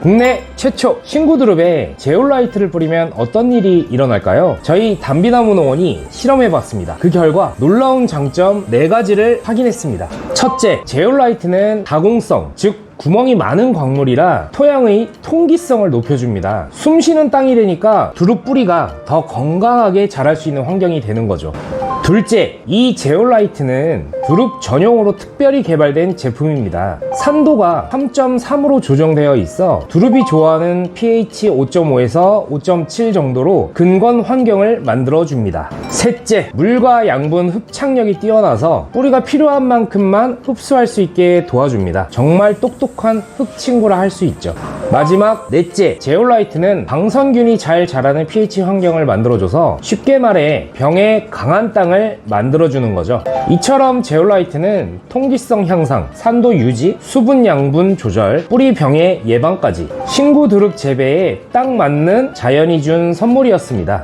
국내 최초 신구드룹에 제올라이트를 뿌리면 어떤 일이 일어날까요? 저희 담비나무 농원이 실험해봤습니다. 그 결과 놀라운 장점 4가지를 확인했습니다. 첫째, 제올라이트는 다공성, 즉 구멍이 많은 광물이라 토양의 통기성을 높여줍니다. 숨쉬는 땅이 되니까 두릅 뿌리가 더 건강하게 자랄 수 있는 환경이 되는 거죠. 둘째, 이 제올라이트는 두릅 전용으로 특별히 개발된 제품입니다. 산도가 3.3으로 조정되어 있어 두릅이 좋아하는 pH 5.5에서 5.7 정도로 근건 환경을 만들어줍니다. 셋째, 물과 양분 흡착력이 뛰어나서 뿌리가 필요한 만큼만 흡수할 수 있게 도와줍니다. 정말 똑똑 한 흙 친구라 할 수 있죠. 마지막 넷째, 제올라이트는 방선균이 잘 자라는 pH 환경을 만들어줘서 쉽게 말해 병에 강한 땅을 만들어주는 거죠. 이처럼 제올라이트는 통기성 향상, 산도 유지, 수분 양분 조절, 뿌리 병의 예방까지 신구 두릅 재배에 딱 맞는 자연이 준 선물이었습니다.